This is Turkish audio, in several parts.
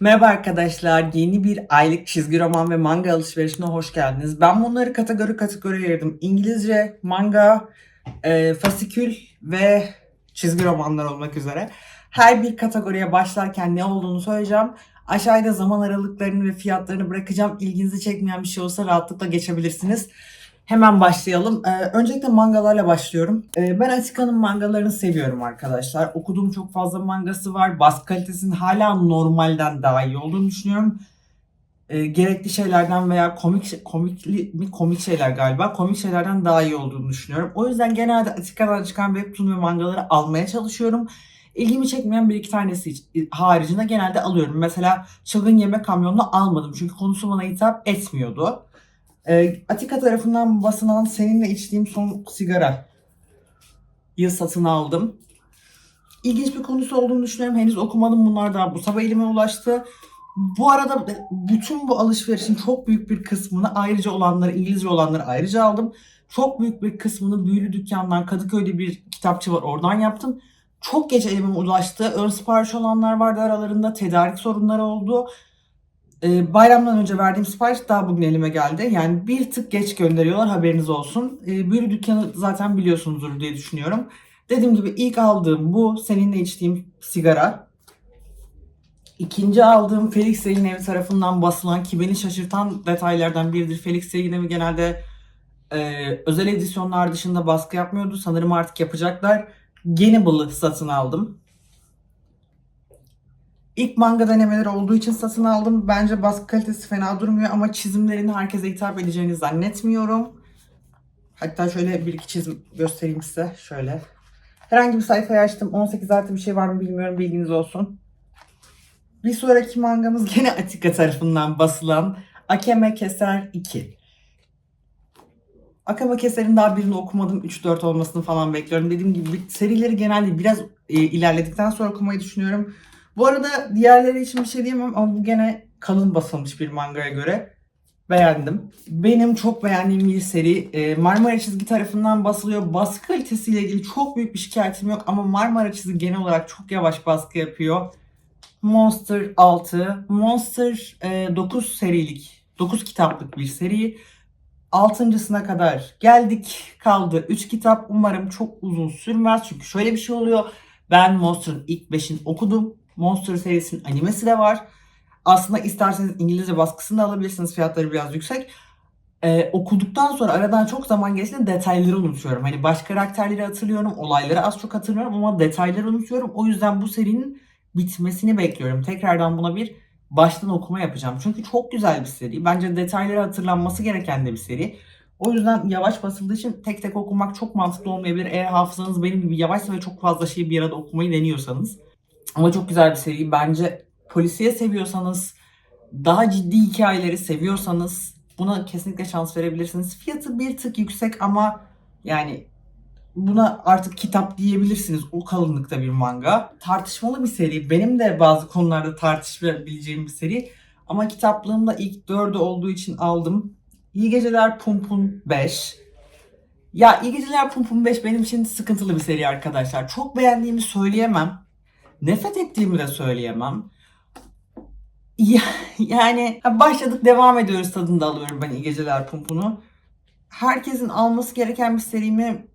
Merhaba arkadaşlar, yeni bir aylık çizgi roman ve manga alışverişine hoş geldiniz. Ben bunları kategori kategori ayırdım. İngilizce, manga, e, fasikül ve çizgi romanlar olmak üzere. Her bir kategoriye başlarken ne olduğunu söyleyeceğim. Aşağıda zaman aralıklarını ve fiyatlarını bırakacağım. İlginizi çekmeyen bir şey olsa rahatlıkla geçebilirsiniz. Hemen başlayalım. Ee, öncelikle mangalarla başlıyorum. Ee, ben Atika'nın mangalarını seviyorum arkadaşlar. Okuduğum çok fazla mangası var. Baskı kalitesinin hala normalden daha iyi olduğunu düşünüyorum. Ee, gerekli şeylerden veya komik komikli mi komik şeyler galiba komik şeylerden daha iyi olduğunu düşünüyorum. O yüzden genelde Atika'dan çıkan webtoon ve mangaları almaya çalışıyorum. İlgimi çekmeyen bir iki tanesi haricinde genelde alıyorum. Mesela Çılgın Yemek Kamyonu'nu almadım çünkü konusu bana hitap etmiyordu. Ee, Atika tarafından basılan seninle içtiğim son sigara yıl satın aldım. İlginç bir konusu olduğunu düşünüyorum. Henüz okumadım. Bunlar daha bu sabah elime ulaştı. Bu arada bütün bu alışverişin çok büyük bir kısmını ayrıca olanları, İngilizce olanları ayrıca aldım. Çok büyük bir kısmını Büyülü Dükkan'dan, Kadıköy'de bir kitapçı var oradan yaptım. Çok geç elime ulaştı. Ön sipariş olanlar vardı aralarında. Tedarik sorunları oldu. Ee, bayramdan önce verdiğim sipariş daha bugün elime geldi. Yani bir tık geç gönderiyorlar haberiniz olsun. Ee, Büyülü Dükkanı zaten biliyorsunuzdur diye düşünüyorum. Dediğim gibi ilk aldığım bu seninle içtiğim sigara. İkinci aldığım Felix Sayın Evi tarafından basılan ki beni şaşırtan detaylardan biridir. Felix Sayın Evi genelde e, özel edisyonlar dışında baskı yapmıyordu. Sanırım artık yapacaklar. Genible'ı satın aldım. İlk manga denemeleri olduğu için satın aldım. Bence baskı kalitesi fena durmuyor ama çizimlerini herkese hitap edeceğini zannetmiyorum. Hatta şöyle bir iki çizim göstereyim size. Şöyle. Herhangi bir sayfayı açtım. 18 artı bir şey var mı bilmiyorum. Bilginiz olsun. Bir sonraki mangamız gene Atika tarafından basılan Akeme Keser 2. Akame Keser'in daha birini okumadım. 3-4 olmasını falan bekliyorum. Dediğim gibi serileri genelde biraz e, ilerledikten sonra okumayı düşünüyorum. Bu arada diğerleri için bir şey diyemem ama bu gene kalın basılmış bir mangaya göre. Beğendim. Benim çok beğendiğim bir seri e, Marmara Çizgi tarafından basılıyor. Baskı kalitesiyle ilgili çok büyük bir şikayetim yok ama Marmara Çizgi genel olarak çok yavaş baskı yapıyor. Monster 6. Monster e, 9 serilik, 9 kitaplık bir seri. Altıncısına kadar geldik. Kaldı 3 kitap. Umarım çok uzun sürmez. Çünkü şöyle bir şey oluyor. Ben Monster'ın ilk 5'ini okudum. Monster serisinin animesi de var. Aslında isterseniz İngilizce baskısını da alabilirsiniz. Fiyatları biraz yüksek. Ee, okuduktan sonra aradan çok zaman geçti detayları unutuyorum. Hani baş karakterleri hatırlıyorum. Olayları az çok hatırlıyorum ama detayları unutuyorum. O yüzden bu serinin bitmesini bekliyorum. Tekrardan buna bir baştan okuma yapacağım. Çünkü çok güzel bir seri. Bence detayları hatırlanması gereken de bir seri. O yüzden yavaş basıldığı için tek tek okumak çok mantıklı olmayabilir. Eğer hafızanız benim gibi yavaşsa ve çok fazla şeyi bir arada okumayı deniyorsanız. Ama çok güzel bir seri. Bence polisiye seviyorsanız, daha ciddi hikayeleri seviyorsanız buna kesinlikle şans verebilirsiniz. Fiyatı bir tık yüksek ama yani buna artık kitap diyebilirsiniz. O kalınlıkta bir manga. Tartışmalı bir seri. Benim de bazı konularda tartışabileceğim bir seri. Ama kitaplığımda ilk dördü olduğu için aldım. İyi Geceler Pumpun 5. Ya İyi Geceler Pumpun 5 benim için sıkıntılı bir seri arkadaşlar. Çok beğendiğimi söyleyemem. Nefret ettiğimi de söyleyemem. Ya, yani başladık devam ediyoruz tadında alıyorum ben İyi Geceler Pumpunu. Herkesin alması gereken bir seri mi?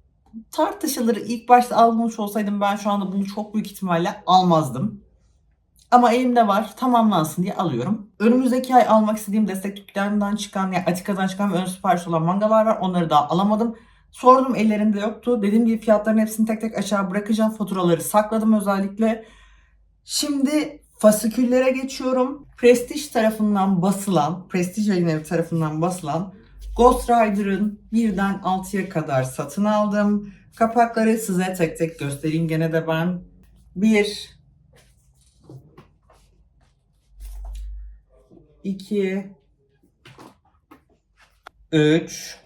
Tartışılır. İlk başta almış olsaydım ben şu anda bunu çok büyük ihtimalle almazdım. Ama elimde var. Tamamlansın diye alıyorum. Önümüzdeki ay almak istediğim destek dükkanından çıkan, yani Atika'dan çıkan ve ön sipariş olan mangalar var. Onları daha alamadım. Sordum ellerinde yoktu. Dediğim gibi fiyatların hepsini tek tek aşağı bırakacağım. Faturaları sakladım özellikle. Şimdi fasiküllere geçiyorum. Prestige tarafından basılan, Prestige yayın evi tarafından basılan Ghost Rider'ın birden 6'ya kadar satın aldım. Kapakları size tek tek göstereyim gene de ben. 1 2 3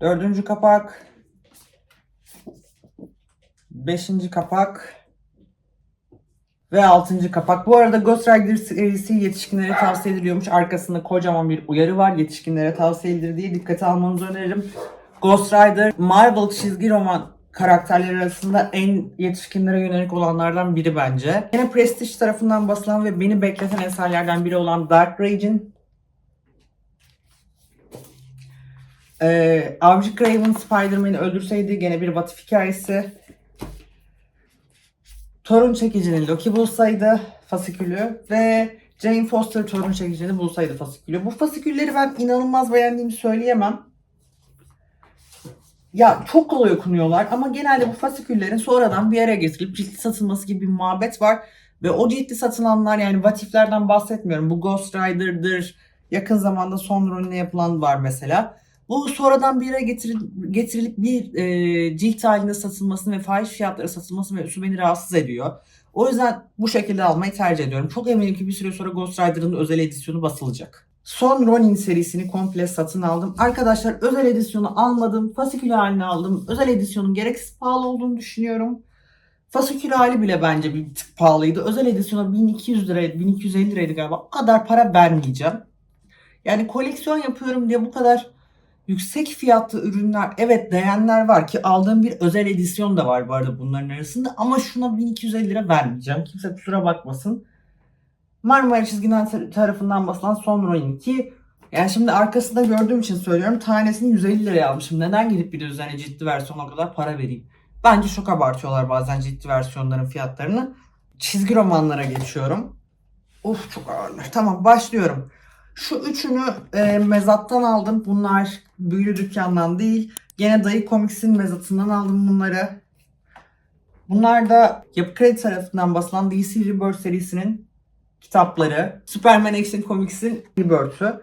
Dördüncü kapak Beşinci kapak Ve 6. kapak. Bu arada Ghost Rider serisi yetişkinlere tavsiye ediliyormuş. Arkasında kocaman bir uyarı var. Yetişkinlere tavsiye edilir diye dikkate almanızı öneririm. Ghost Rider Marvel çizgi roman karakterleri arasında en yetişkinlere yönelik olanlardan biri bence. Yine Prestige tarafından basılan ve beni bekleten eserlerden biri olan Dark Rage'in Ee, Avcı Craven Spider-Man'i öldürseydi gene bir What If hikayesi. Torun çekicinin Loki bulsaydı fasikülü ve Jane Foster torun çekicini bulsaydı fasikülü. Bu fasikülleri ben inanılmaz beğendiğimi söyleyemem. Ya çok kolay okunuyorlar ama genelde bu fasiküllerin sonradan bir yere getirilip ciltli satılması gibi bir muhabbet var. Ve o ciltli satılanlar yani vatiflerden bahsetmiyorum. Bu Ghost Rider'dır. Yakın zamanda son rolüne yapılan var mesela. Bu sonradan bir yere getirilip, bir e, cilt halinde satılmasını ve fahiş fiyatlara satılmasını ve beni rahatsız ediyor. O yüzden bu şekilde almayı tercih ediyorum. Çok eminim ki bir süre sonra Ghost Rider'ın özel edisyonu basılacak. Son Ronin serisini komple satın aldım. Arkadaşlar özel edisyonu almadım. Fasikül halini aldım. Özel edisyonun gereksiz pahalı olduğunu düşünüyorum. Fasikül hali bile bence bir tık pahalıydı. Özel edisyona 1200 liraydı, 1250 liraydı galiba. O kadar para vermeyeceğim. Yani koleksiyon yapıyorum diye bu kadar yüksek fiyatlı ürünler evet değenler var ki aldığım bir özel edisyon da var bu arada bunların arasında ama şuna 1250 lira vermeyeceğim. Kimse kusura bakmasın. Marmara çizgiden tar- tarafından basılan son Ronin ki yani şimdi arkasında gördüğüm için söylüyorum tanesini 150 liraya almışım. Neden gidip bir de üzerine ciddi versiyona kadar para vereyim? Bence çok abartıyorlar bazen ciddi versiyonların fiyatlarını. Çizgi romanlara geçiyorum. Of çok ağırlar. Tamam başlıyorum. Şu üçünü e, mezattan aldım. Bunlar büyülü dükkandan değil. Gene Dayı Comics'in mezatından aldım bunları. Bunlar da Yapı Kredi tarafından basılan DC Rebirth serisinin kitapları. Superman Action Comics'in Rebirth'ü.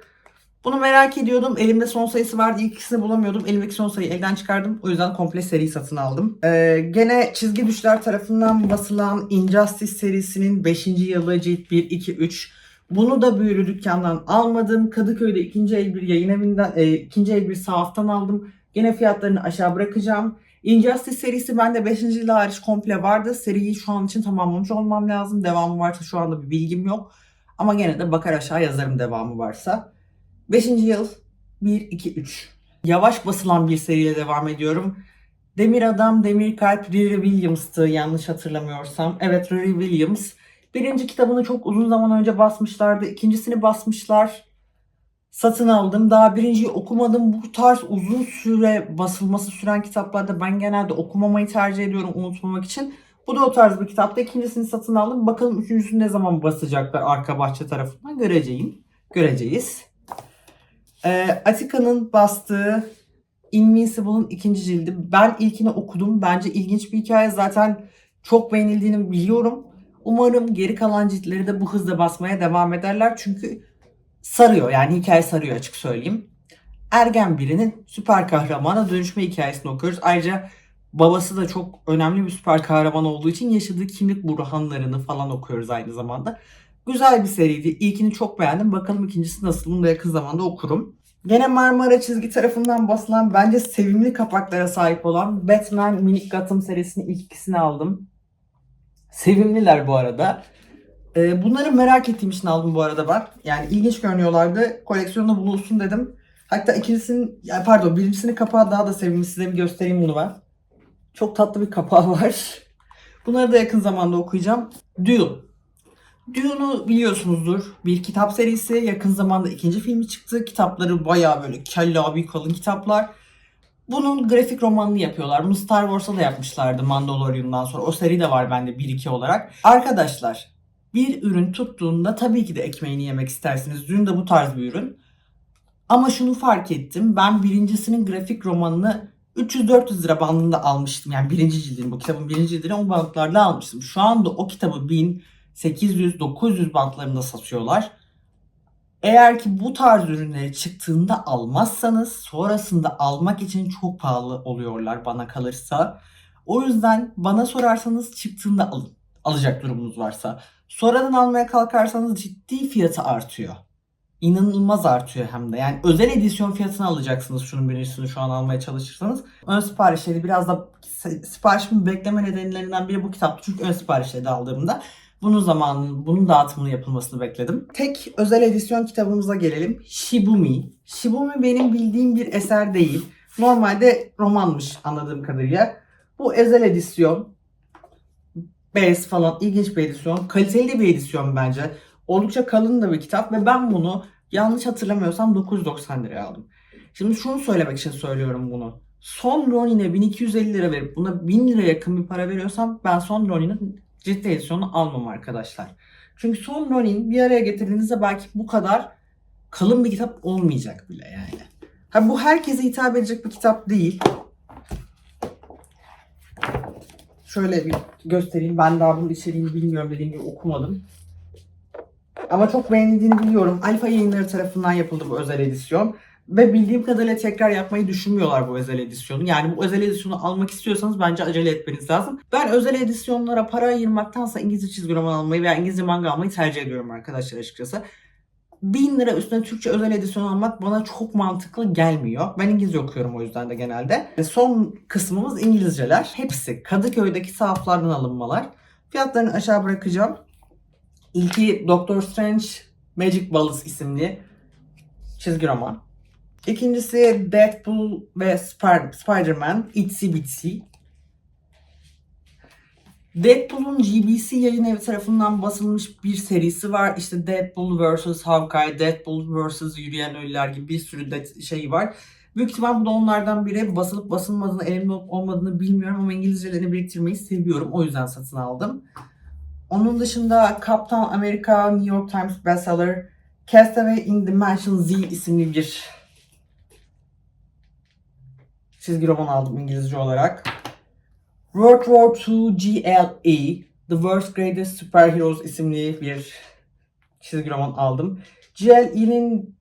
Bunu merak ediyordum. Elimde son sayısı vardı. İlk ikisini bulamıyordum. Elimdeki son sayıyı elden çıkardım. O yüzden komple seriyi satın aldım. Ee, gene Çizgi Düşler tarafından basılan Injustice serisinin 5. yılı cilt 1, 2, 3. Bunu da büyülü dükkandan almadım. Kadıköy'de ikinci el bir yayın evinden, e, ikinci el bir sahaftan aldım. Gene fiyatlarını aşağı bırakacağım. Injustice serisi bende 5. yıl hariç komple vardı. Seriyi şu an için tamamlamış olmam lazım. Devamı varsa şu anda bir bilgim yok. Ama gene de bakar aşağı yazarım devamı varsa. 5. yıl 1, 2, 3. Yavaş basılan bir seriye devam ediyorum. Demir Adam, Demir Kalp, Riri Williams'tı yanlış hatırlamıyorsam. Evet Riri Williams. Birinci kitabını çok uzun zaman önce basmışlardı. İkincisini basmışlar. Satın aldım. Daha birinciyi okumadım. Bu tarz uzun süre basılması süren kitaplarda ben genelde okumamayı tercih ediyorum unutmamak için. Bu da o tarz bir kitapta. İkincisini satın aldım. Bakalım üçüncüsünü ne zaman basacaklar arka bahçe tarafından göreceğim. Göreceğiz. Ee, Atika'nın bastığı Invincible'ın ikinci cildi. Ben ilkini okudum. Bence ilginç bir hikaye. Zaten çok beğenildiğini biliyorum. Umarım geri kalan ciltleri de bu hızla basmaya devam ederler. Çünkü sarıyor. Yani hikaye sarıyor açık söyleyeyim. Ergen birinin süper kahramana dönüşme hikayesini okuyoruz. Ayrıca babası da çok önemli bir süper kahraman olduğu için yaşadığı kimlik burhanlarını falan okuyoruz aynı zamanda. Güzel bir seriydi. İlkini çok beğendim. Bakalım ikincisi nasıl. Bunu da yakın zamanda okurum. Gene Marmara çizgi tarafından basılan bence sevimli kapaklara sahip olan Batman Minik Gotham serisinin ilk ikisini aldım. Sevimliler bu arada. Ee, bunları merak ettiğim için aldım bu arada ben. Yani ilginç görünüyorlardı. Koleksiyonda bulunsun dedim. Hatta ikincisinin, pardon birincisinin kapağı daha da sevimli. Size bir göstereyim bunu ben. Çok tatlı bir kapağı var. Bunları da yakın zamanda okuyacağım. Dune. Dune'u biliyorsunuzdur. Bir kitap serisi. Yakın zamanda ikinci filmi çıktı. Kitapları bayağı böyle kelle abi kalın kitaplar. Bunun grafik romanını yapıyorlar. Bunu Star Wars'a da yapmışlardı Mandalorian'dan sonra. O seri de var bende 1-2 olarak. Arkadaşlar bir ürün tuttuğunda tabii ki de ekmeğini yemek istersiniz. Dün de bu tarz bir ürün. Ama şunu fark ettim. Ben birincisinin grafik romanını 300-400 lira bandında almıştım. Yani birinci cildini, bu kitabın birinci cildini o bantlarda almıştım. Şu anda o kitabı 1800-900 bantlarında satıyorlar. Eğer ki bu tarz ürünleri çıktığında almazsanız sonrasında almak için çok pahalı oluyorlar bana kalırsa. O yüzden bana sorarsanız çıktığında alın. Alacak durumunuz varsa. Sonradan almaya kalkarsanız ciddi fiyatı artıyor. İnanılmaz artıyor hem de. Yani özel edisyon fiyatını alacaksınız şunun birincisini şu an almaya çalışırsanız. Ön siparişleri biraz da siparişimi bekleme nedenlerinden biri bu kitaptı. Çünkü ön siparişleri aldığımda. Bunun zamanı, bunun dağıtımının yapılmasını bekledim. Tek özel edisyon kitabımıza gelelim. Shibumi. Shibumi benim bildiğim bir eser değil. Normalde romanmış anladığım kadarıyla. Bu özel edisyon. Bez falan ilginç bir edisyon. Kaliteli bir edisyon bence. Oldukça kalın da bir kitap ve ben bunu yanlış hatırlamıyorsam 990 liraya aldım. Şimdi şunu söylemek için söylüyorum bunu. Son Ronin'e 1250 lira verip buna 1000 lira yakın bir para veriyorsam ben son Ronin'in ciddi edisyonunu almam arkadaşlar. Çünkü son Ronin bir araya getirdiğinizde belki bu kadar kalın bir kitap olmayacak bile yani. Ha bu herkese hitap edecek bir kitap değil. Şöyle bir göstereyim. Ben daha bunun içeriğini bilmiyorum dediğim gibi okumadım. Ama çok beğenildiğini biliyorum. Alfa yayınları tarafından yapıldı bu özel edisyon. Ve bildiğim kadarıyla tekrar yapmayı düşünmüyorlar bu özel edisyonu. Yani bu özel edisyonu almak istiyorsanız bence acele etmeniz lazım. Ben özel edisyonlara para ayırmaktansa İngilizce çizgi roman almayı veya İngilizce manga almayı tercih ediyorum arkadaşlar açıkçası. 1000 lira üstüne Türkçe özel edisyon almak bana çok mantıklı gelmiyor. Ben İngilizce okuyorum o yüzden de genelde. Ve son kısmımız İngilizceler. Hepsi Kadıköy'deki sahaflardan alınmalar. Fiyatlarını aşağı bırakacağım. İlki Doctor Strange Magic Balls isimli çizgi roman. İkincisi Deadpool ve Spir- Spider-Man Itsy Bitsy. Deadpool'un GBC yayın evi tarafından basılmış bir serisi var. İşte Deadpool vs. Hawkeye, Deadpool vs. Yürüyen Ölüler gibi bir sürü de şey var. Büyük ihtimal bu da onlardan biri. Basılıp basılmadığını, elimde olup olmadığını bilmiyorum ama İngilizcelerini biriktirmeyi seviyorum. O yüzden satın aldım. Onun dışında Captain America New York Times bestseller Castaway in Dimension Z isimli bir çizgi roman aldım İngilizce olarak. World War II GLE The World's Greatest Superheroes isimli bir çizgi roman aldım. GLE'nin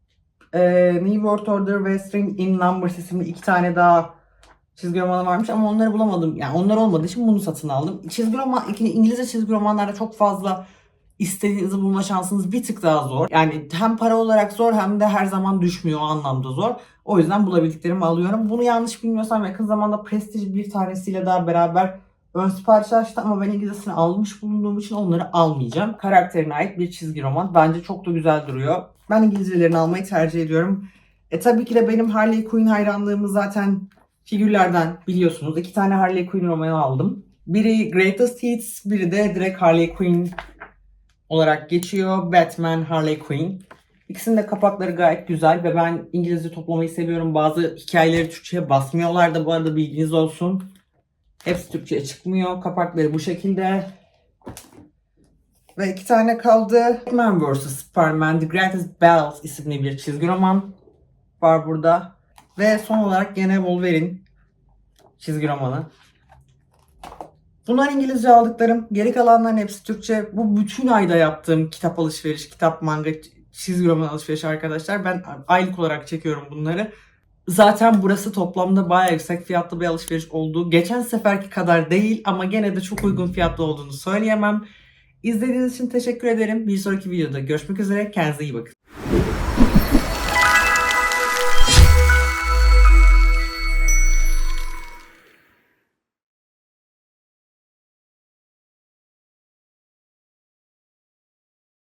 e, New World Order ve String in Numbers isimli iki tane daha çizgi romanı varmış ama onları bulamadım. Yani onlar olmadığı için bunu satın aldım. Çizgi roman, İngilizce çizgi romanlarda çok fazla istediğinizi bulma şansınız bir tık daha zor. Yani hem para olarak zor hem de her zaman düşmüyor o anlamda zor. O yüzden bulabildiklerimi alıyorum. Bunu yanlış bilmiyorsam yakın zamanda Prestige bir tanesiyle daha beraber ön sipariş açtı ama ben İngilizcesini almış bulunduğum için onları almayacağım. Karakterine ait bir çizgi roman. Bence çok da güzel duruyor. Ben İngilizcelerini almayı tercih ediyorum. E tabii ki de benim Harley Quinn hayranlığımı zaten figürlerden biliyorsunuz. İki tane Harley Quinn romanı aldım. Biri Greatest Hits, biri de direkt Harley Quinn olarak geçiyor. Batman, Harley Quinn. İkisinin de kapakları gayet güzel ve ben İngilizce toplamayı seviyorum. Bazı hikayeleri Türkçe'ye basmıyorlar da bu arada bilginiz olsun. Hepsi Türkçe'ye çıkmıyor. Kapakları bu şekilde. Ve iki tane kaldı. Batman vs. Superman The Greatest Battles isimli bir çizgi roman var burada. Ve son olarak gene Wolverine çizgi romanı. Bunlar İngilizce aldıklarım. Geri kalanların hepsi Türkçe. Bu bütün ayda yaptığım kitap alışveriş, kitap, manga, çizgi roman alışverişi arkadaşlar. Ben aylık olarak çekiyorum bunları. Zaten burası toplamda bayağı yüksek fiyatlı bir alışveriş oldu. Geçen seferki kadar değil ama gene de çok uygun fiyatlı olduğunu söyleyemem. İzlediğiniz için teşekkür ederim. Bir sonraki videoda görüşmek üzere. Kendinize iyi bakın.